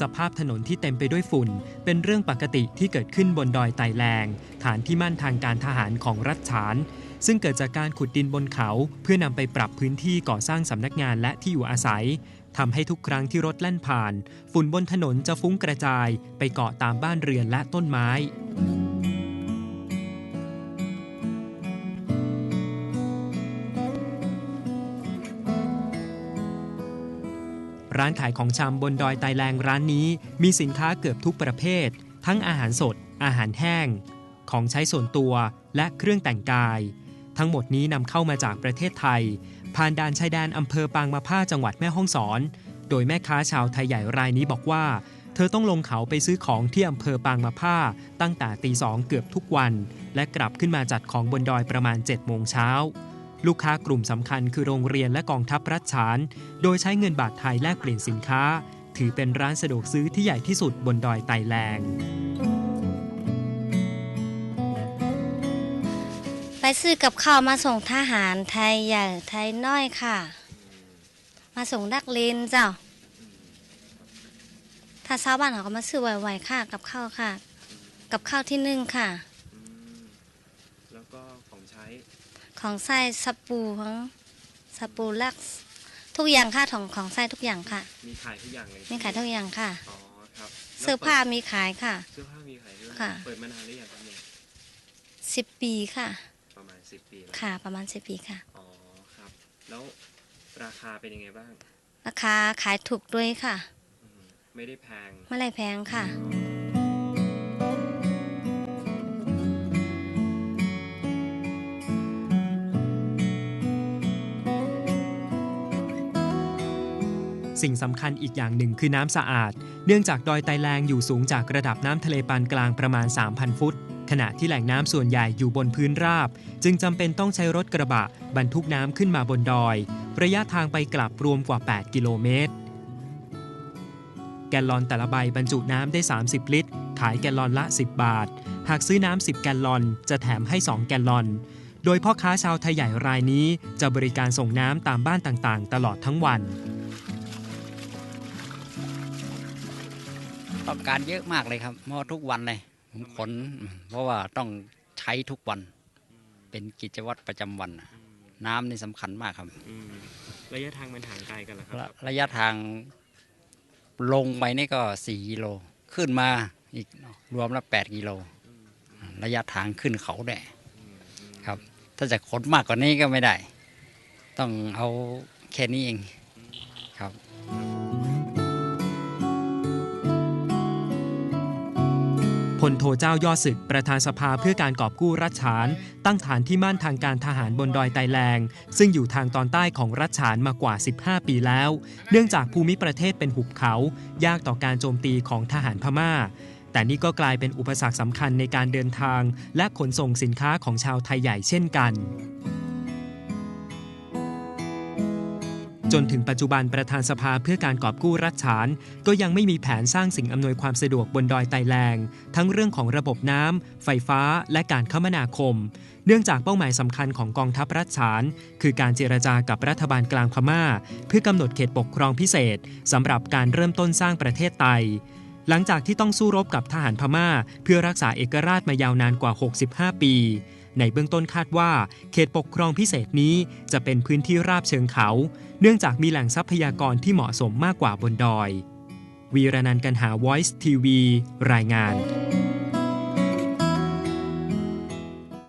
สภาพถนนที่เต็มไปด้วยฝุ่น เป็นเรื่องปกติที่เกิดขึ้นบนดอยไตแลง ฐานที่มั่นทางการทหารของรัฐฉาน ซึ่งเกิดจากการขุดดินบนเขา เพื่อนำไปปรับพื้นที่ก่อสร้างสำนักงานและที่อยู่อาศัยทำให้ทุกครั้งที่รถแล่นผ่าน ฝุ่นบนถนนจะฟุ้งกระจาย ไปเกาะตามบ้านเรือนและต้นไม้ ร้านขายของชำบนดอยไตแลงร้านนี้ มีสินค้าเกือบทุกประเภท ทั้งอาหารสด อาหารแห้ง ของใช้ส่วนตัวและเครื่องแต่งกาย ทั้งหมดนี้นำเข้ามาจากประเทศไทย ผ่านด่านชายแดนอำเภอปางมะผ้าจังหวัดแม่ฮ่องสอน โดยแม่ค้าชาวไทยใหญ่รายนี้บอกว่า เธอต้องลงเขาไปซื้อของที่อำเภอปางมะผ้า ตั้งแต่ตีสองเกือบทุกวัน และกลับขึ้นมาจัดของบนดอยประมาณ7โมงเช้า ลูกค้ากลุ่มสำคัญคือโรงเรียนและกองทัพรัฐฉาน โดยใช้เงินบาทไทยแลกเปลี่ยนสินค้า ถือเป็นร้านสะดวกซื้อที่ใหญ่ที่สุดบนดอยไตแลงไปซื้อกับข้าวมาส่งทหารไทยใหญ่ไทยน้อยค่ะ มาส่งนักเรียนเจ้า ถ้าชาวบ้านเขาก็มาซื้อไวๆค่ะ กับข้าวค่ะ กับข้าวที่นึ่งค่ะ แล้วก็ของใช้ ของไส้สปูของสปูลักซ์ทุกอย่างค่ะของของไส้ทุกอย่างค่ะ มีขายทุกอย่างเลยมีขายทุกอย่างค่ะ อ๋อครับเสื้อผ้ามีขายค่ะ เสื้อผ้ามีขายด้วยค่ะ เปิดมานานหรือยังครับเนี่ยสิบปีค่ะ ประมาณ10ปีแล้วค่ะ ประมาณสิบปีค่ะ อ๋อครับ แล้วราคาเป็นยังไงบ้างราคาขายถูกด้วยค่ะ อืมไม่ได้แพง ไม่ไรแพงค่ะ สิ่งสำคัญอีกอย่างหนึ่งคือน้ำสะอาด เนื่องจากดอยไตแลงอยู่สูงจากระดับน้ำทะเลปานกลางประมาณ 3,000 ฟุต ขณะที่แหล่งน้ำส่วนใหญ่อยู่บนพื้นราบ จึงจำเป็นต้องใช้รถกระบะ บรรทุกน้ำขึ้นมาบนดอย ระยะทางไปกลับรวมกว่า 8 กิโลเมตร แกลลอนแต่ละใบบรรจุน้ำได้ 30 ลิตร ขายแกลลอนละ 10 บาท หากซื้อน้ำ10 แกลลอน จะแถมให้ 2 แกลลอนโดยพ่อค้าชาวไทยใหญ่รายนี้จะบริการส่งน้ำตามบ้านต่างๆ ตลอดทั้งวัน ต้องการเยอะมากเลยครับเพราะทุกวันเลยผมขนอืมเพราะว่าต้องใช้ทุกวัน เป็นกิจวัตรประจำวันน่ะน้ำนี่สำคัญมากครับ อืมระยะทางมันห่างไกลกันเหรอคระรับระยะทางลงไปนี่ก็สี่กิโล ขึ้นมาอีกรวมแล้วแปดกิโล ระยะทางขึ้นเขาเนี่ยครับ ถ้าจะขนมากกว่านี้ก็ไม่ได้ ต้องเอาแค่นี้เองครับ พลโทเจ้ายอดศึกประธานสภาเพื่อการกอบกู้รัฐฉาน ตั้งฐานที่มั่นทางการทหารบนดอยไตแลง ซึ่งอยู่ทางตอนใต้ของรัฐฉานมากว่า 15 ปีแล้ว เนื่องจากภูมิประเทศเป็นหุบเขา ยากต่อการโจมตีของทหารพม่า แต่นี่ก็กลายเป็นอุปสรรคสำคัญในการเดินทาง และขนส่งสินค้าของชาวไทยใหญ่เช่นกัน จนถึงปัจจุบันประธานสภาเพื่อการกอบกู้รัฐฉาน ก็ยังไม่มีแผนสร้างสิ่งอำนวยความสะดวกบนดอยไตแลง ทั้งเรื่องของระบบน้ำ ไฟฟ้า และการคมนาคม เนื่องจากเป้าหมายสำคัญของกองทัพรัฐฉาน คือการเจรจากับรัฐบาลกลางพม่า เพื่อกำหนดเขตปกครองพิเศษสำหรับการเริ่มต้นสร้างประเทศไตหลังจากที่ต้องสู้รบกับทหารพม่า เพื่อรักษาเอกราชมายาวนานกว่า 65 ปี ในเบื้องต้นคาดว่าเขตปกครองพิเศษนี้จะเป็นพื้นที่ราบเชิงเขา เนื่องจากมีแหล่งทรัพยากรที่เหมาะสมมากกว่าบนดอย วีรนันกันหา Voice TV รายงาน